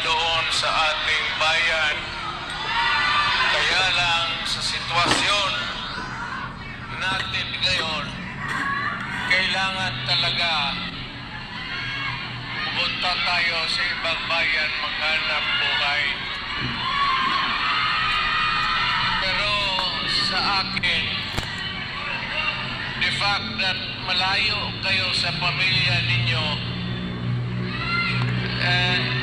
doon sa ating bayan. Kaya lang sa sitwasyon natin ngayon, kailangan talaga pumunta tayo sa ibang bayan maghanap buhay. Pero sa akin, the fact that malayo kayo sa pamilya ninyo, eh,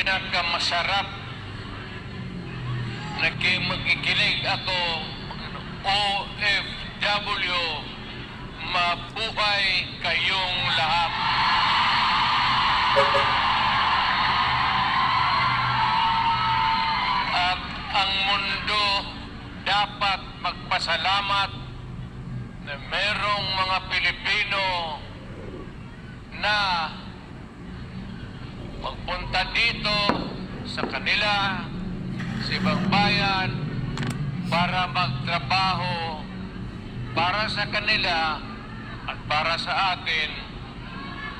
pinakamasarap Nagki- magkikinig ako OFW mabuhay kayong lahat. At ang mundo dapat magpasalamat na merong mga Pilipino na magpunta dito sa kanila, sa ibang bayan, para magtrabaho para sa kanila at para sa atin,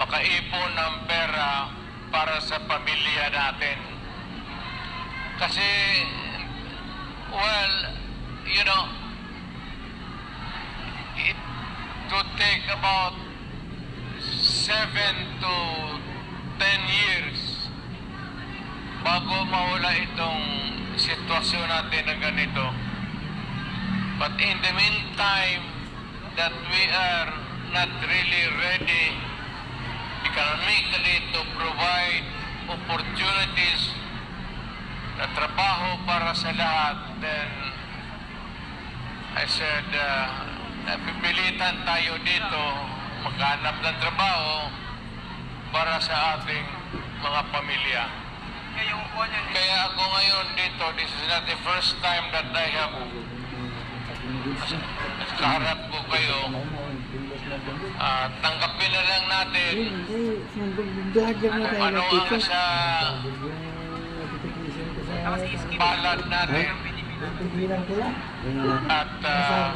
makaipon ng pera para sa pamilya natin. Kasi, well, you know, it would take about seven to ten years bago mawala itong sitwasyon natin na ganito. But in the meantime, that we are not really ready economically to provide opportunities na trabaho para sa lahat, then I said, uh, napipilitan tayo dito maghanap ng trabaho para sa ating mga pamilya. Kaya ako ngayon dito, this is not the first time that I have kaharap ko kayo. Ah, tanggapin na lang natin tayo ano ang sa palad natin. At ah,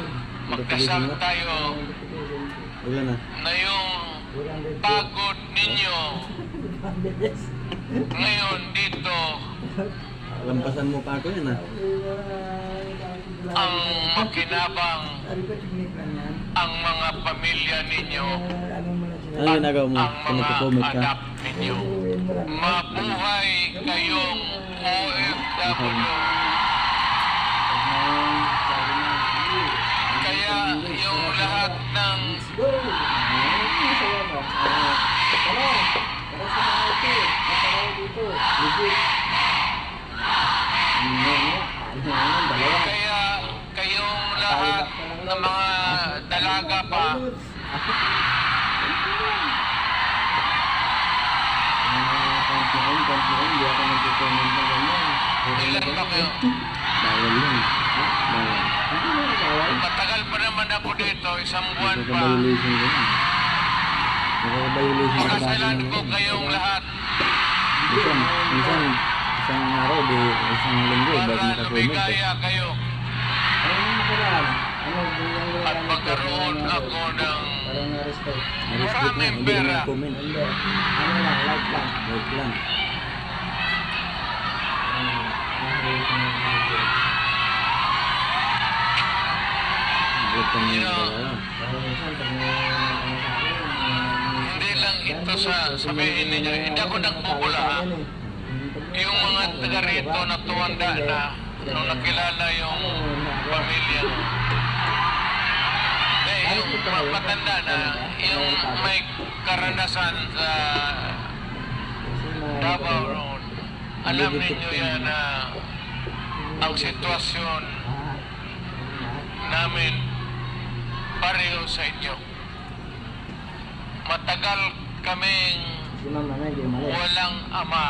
magdasal tayo na yung pagod ninyo ngayon dito Lampasan mo pa ako yan ah. ang makinabang ang mga pamilya ninyo ano. Ano ginagawa mo? ang Kung mga anak ninyo. Mabuhay kayong OFW. Kampiyon, kampiyon. Hindi ako nagko-comment na ganyan. ilan ba kayo? Bawal. Ha? Bawal. Hindi mo nagawal. Matagal pa naman ako dito, isang buwan pa. Nakaka-violation ka yan. Nakaka-violation ka Pakasalan dati ko ng- kayong lahat. Minsan, minsan, isang araw, di isang linggo, bago para makasumod. eh. lumigaya kayo Ano yung nakaraan? Ano, at magkaroon ako ng na, Maraming pera. Ano lang, like lang. Wait lang. Hindi lang ito sa- sabihin ninyo, hindi ako nagbubula, ha? yung mga taga rito na tuwanda na nung nakilala yung pamilya mo. Yung matanda na yung may karanasan sa Davao Road, alam ninyo yan na ang sitwasyon namin pareho sa inyo. Matagal kaming walang ama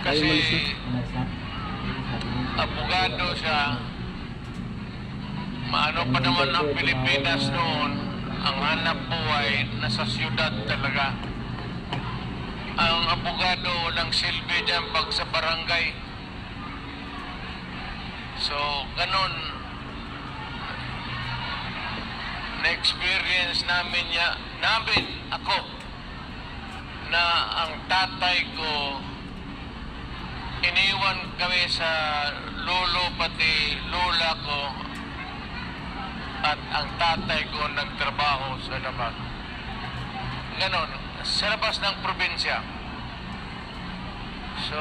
kasi abogado siya. Maano pa naman ang Pilipinas noon, ang hanap buhay nasa siyudad talaga. Ang abogado walang silbi dyan pag sa barangay. So, ganun. Na-experience namin niya, namin, ako, na ang tatay ko iniwan kami sa lolo pati lola ko at ang tatay ko nagtrabaho sa labas. Ganon, sa labas ng probinsya. So,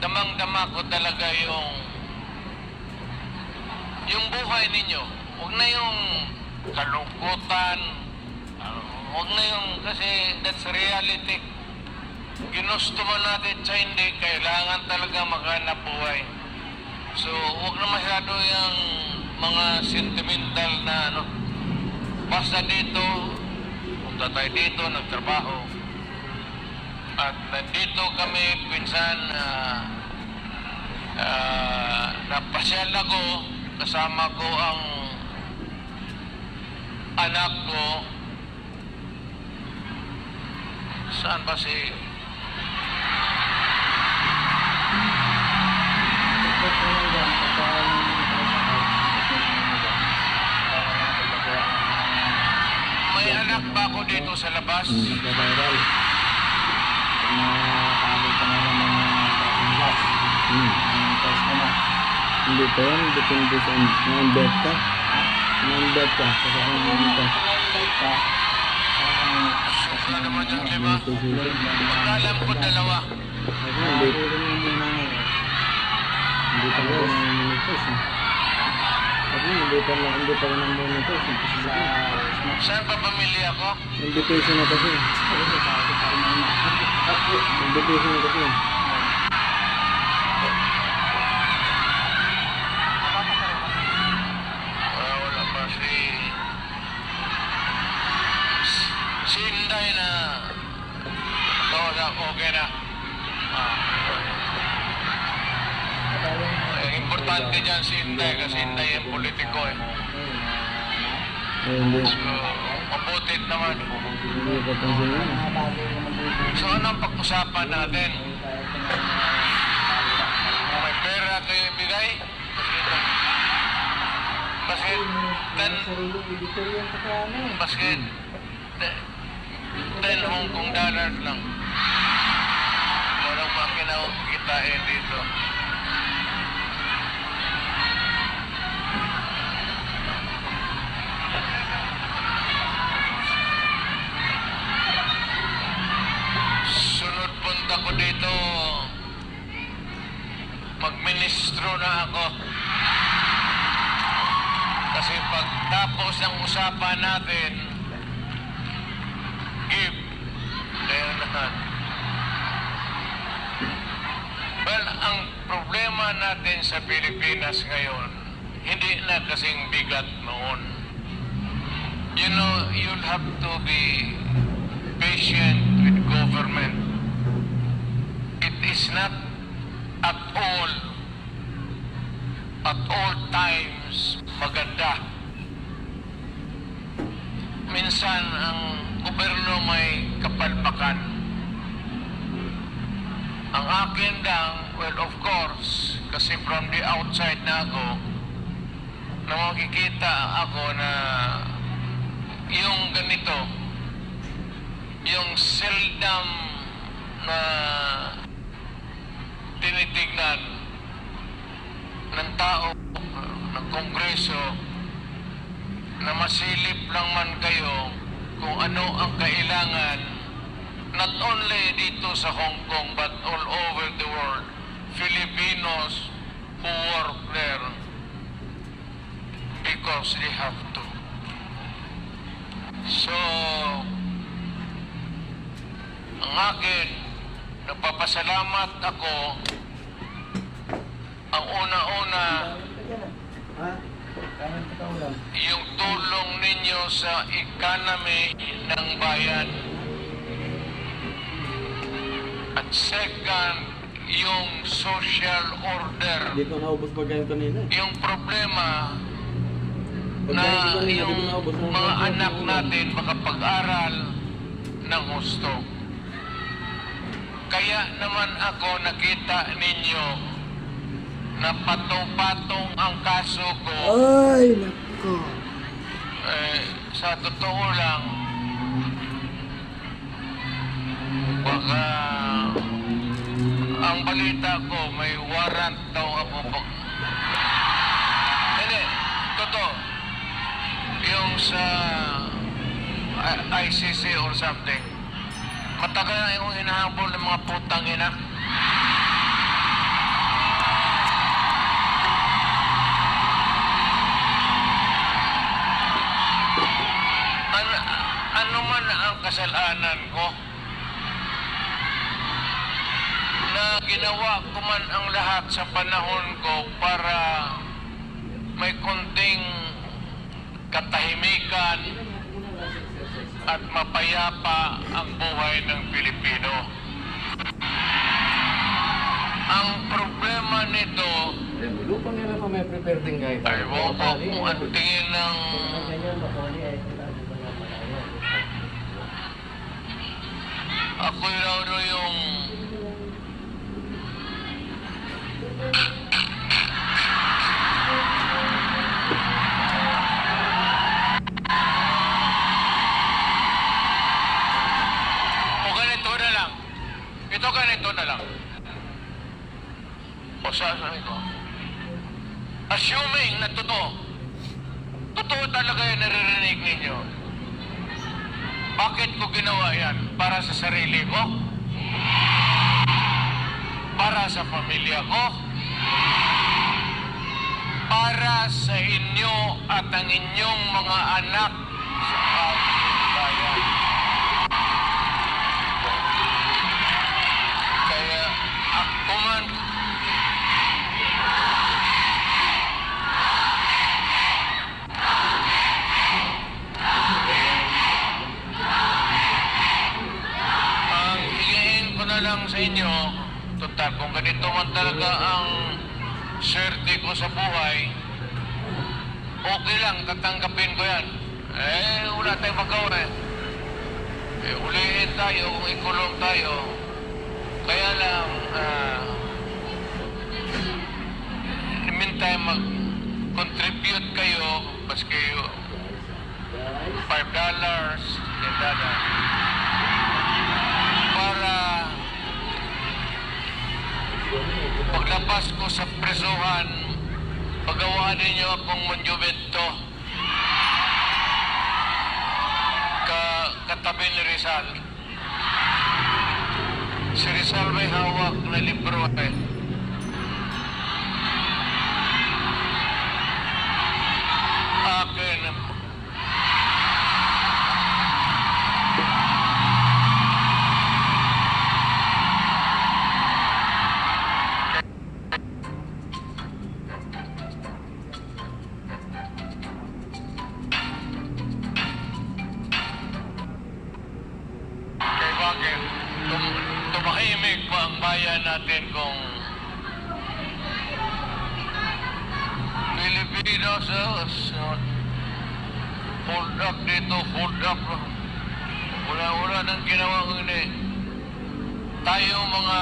damang-dama ko talaga yung yung buhay ninyo. Huwag na yung kalungkutan. Huwag na yung, kasi that's reality ginusto man natin sa hindi, kailangan talaga maghanap buhay. So, huwag na masyado yung mga sentimental na ano. Basta dito, punta tayo dito, nagtrabaho. At nandito kami, pinsan, uh, uh, napasyal ako, kasama ko ang anak ko. Saan ba si anak ba ako dito sa labas? Nagka-viral. Nakakabot ka na ng mga passing glass. Hmm. Ang test mo na. Hindi pa yan, depende sa na-embed ka. Na-embed ka, sa kung hindi ka. ka, Sobra naman yung lima. Monetization. Pagkalam ko dalawa. Hindi, hindi pa lang na-monetize. eh. Ako, hindi pa lang, hindi pa lang na-monetize. Ito sa sila. Saan pa pamilya ko? Invitation na kasi. Invitation na kasi. Importante dyan si Inday kasi Inday yung politiko eh. Hindi. So, mabuti naman. Hindi pa pansin yun. So, ano ang pag-usapan natin? May pera kayo ibigay? Kasi, ten, basket, te- ten Hong Kong dollars lang. Walang makina kitain dito. Pagtapos ng usapan natin, give. Kaya. Well, ang problema natin sa Pilipinas ngayon, hindi na kasing bigat noon. You know, you'll have to be patient with government. It is not at all, at all times maganda. Minsan ang gobyerno may kapal palpakan. Ang akin lang, well of course, kasi from the outside na ako, na makikita ako na yung ganito, yung seldom na tinitignan ng tao, ng kongreso, na masilip lang man kayo kung ano ang kailangan not only dito sa Hong Kong but all over the world Filipinos who work there because they have to so ang akin nagpapasalamat ako ang una-una yung tulong ninyo sa economy ng bayan. At second, yung social order. Ko naubos pagkain kanina eh. Yung problema na yung mga anak natin makapag-aral ng gusto. Kaya naman ako nakita ninyo na patong-patong ang kaso ko Ay, nako. eh, sa totoo lang, baka ang balita ko may warrant Yung sa I- ICC or something. Matagal na yung hinahabol ng mga putang ina. Ano, ano man ang kasalanan ko na ginawa ko man ang lahat sa panahon ko para may konting katahimikan at mapayapa ang buhay ng Pilipino. Ang problema nito ako ay po kung ang tingin ng Ganyan ba ko O sasabi ko. Assuming na totoo. Totoo talaga yung naririnig ninyo. Bakit ko ginawa yan? Para sa sarili ko? Para sa pamilya ko? Para sa inyo at ang inyong mga anak lang sa inyo, total, kung ganito man talaga ang swerte ko sa buhay, okay lang, tatanggapin ko yan. Eh, wala tayong magawa eh. Eh, ulihin tayo, kung ikulong tayo. Kaya lang, ah, the meantime, mag-contribute kayo, maski $5 dollars, $10 paglabas ko sa presuhan, pagawaan ninyo akong monumento ka katabi ni Rizal. Si Rizal may hawak na libro eh. Bayan natin kung Pilipinos uh, so, hold up dito, hold up. Wala-wala nang ginawa ini. Tayo mga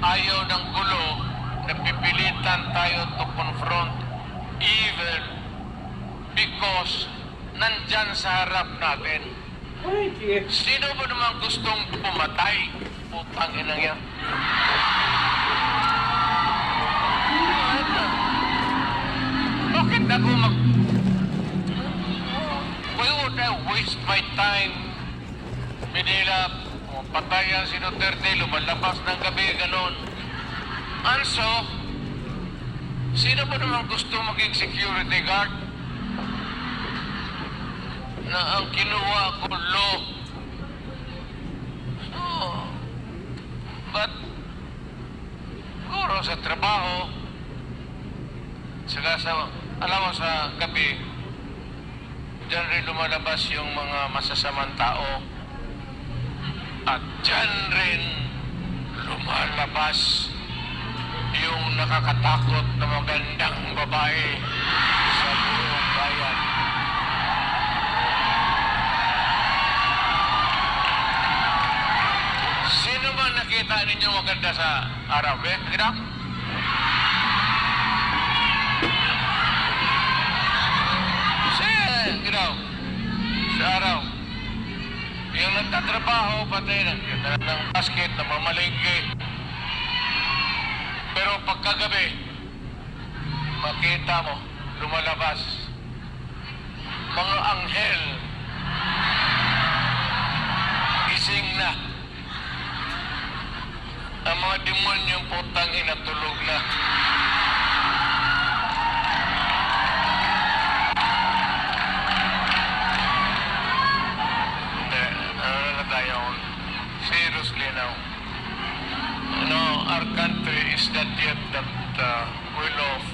ayaw ng gulo, napipilitan tayo to confront evil because nandyan sa harap natin. Sino ba naman gustong pumatay? Putang ina yan. Bakit ako mag... Why would I waste my time? Manila, patayan si Duterte, lumalabas ng gabi, ganon. Also, sino ba naman gusto maging security guard? Na ang kinuha ko law. So, but, siguro sa trabaho, saka sa, alam mo sa gabi, Diyan rin lumalabas yung mga masasamang tao. At diyan rin lumalabas yung nakakatakot na magandang babae sa buong bayan. Nakita ninyo maganda sa araw? Eh, kita? Kasi, know, sa araw, yung nagtatrabaho, pati ng basket, na mamalingki. Pero pagkagabi, makita mo, lumalabas, mga anghel, gising na. Ang mga demonyong putang inatulog na. Hindi, ano na tayo, seriously now. No, our country is not yet that uh, well off.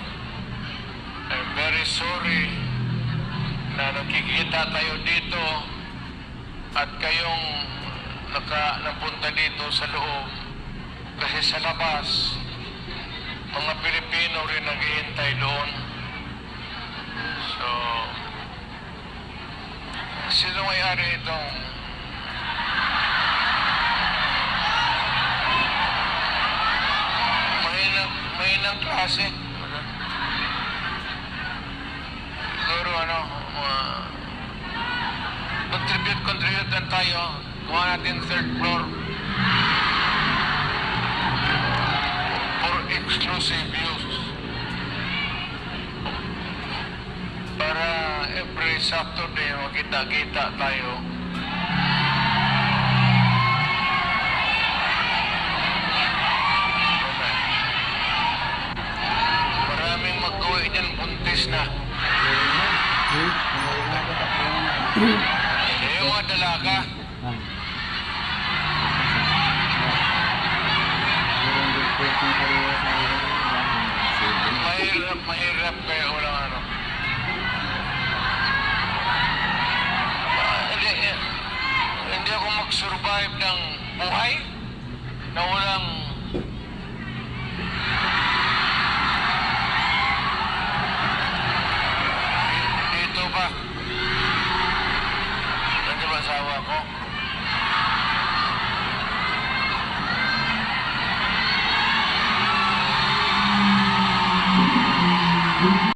I'm very sorry na nakikita tayo dito at kayong naka, napunta dito sa loob kasi sa labas mga Pilipino rin naghihintay doon. So, sino may-ari itong mahinang, mahinang klase? Siguro ano, uh, contribute, contribute lang tayo. Kuha natin third floor. Exclusive use. Para every Saturday makita-kita tayo. Maraming mag-uwi dyan, buntis na. Yung mga dalaga, kariya sa akin. Mahirap, mahirap kaya ano. Ah, hindi, eh, hindi ako mag-survive ng buhay na walang